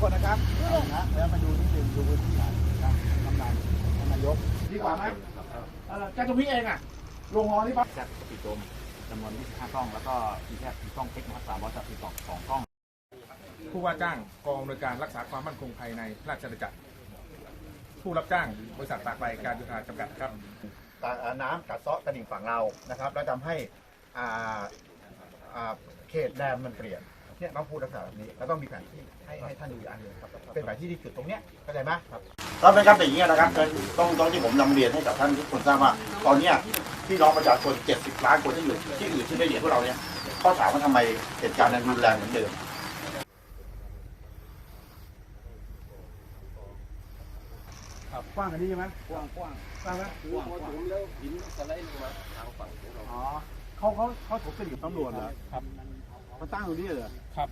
คนนะครับนะแล้วมาดูนิดนึงดูพื้นที่หน่อยนะกำนันท่านนายกดีกว่าไหมเอ่อจ้งตรงนี้เองอะโรงฮอนี่ปะจากปิดโมจำนวน 25 กล้อง แล้วก็อีแคบกล้องเท็กนะครับ332 2กล้อง ผู้ว่าจ้างกองอำนวยการรักษาความมั่นคงภายในราชอาณาจักร ผู้รับจ้างบริษัทตากใบการจุฬาจำกัดครับ ตาน้ำกัดเซาะตลิ่งฝั่งเรานะครับ แล้วทำให้อ่าเขตแดนมันเปลี่ยน เนี่ยต้องพูดลักษณะแบบนี้แล้วต้องมีแผนที่ให้ให้ท่านดูอีกอันหนึงครับเป็นแผนที่ที่จุดตรงเนี้ยเข้าใจไหมครับครับเป็นครับเป็นอย่างนี้นะครับต้องต้องที่ผมนำเรียนให้กับท่านทุกคนทราบว่าตอนเนี้ยพี่น้องประชาชน 70 ล้านคนที่อยู่ที่อื่นที่ไม่เหลียพวกเราเนี่ยเขาถามว่าทำไมเหตุการณ์นั้นรุนแรงเหมือนเดิมกว้างกว่านี้ใช่ไหมกว้างกว้างกว้างไหมกว้างกว้างแล้วหินสไลด์ลงมาทางฝั่งของเราอ๋อเขาเขาเขาถกกระดิ่งตำรวจเหรอครับ มาตั้งตรงนี้เหรอครับ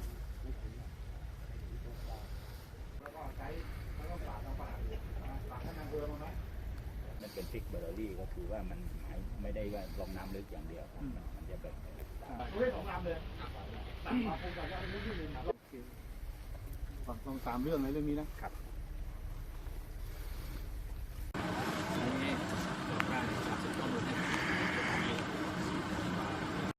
มันเป็นฟิกเบอร์รี่ก็คือว่ามันหมายไม่ได้ว่าลงน้ำลึกอย่างเดียวครับมันจะแบบเรื่องของลำเลยตัดมาคงจะว่าเป็นเรื่องที่หนึ่งครับต้องตามเรื่องในเรื่องนี้นะครับ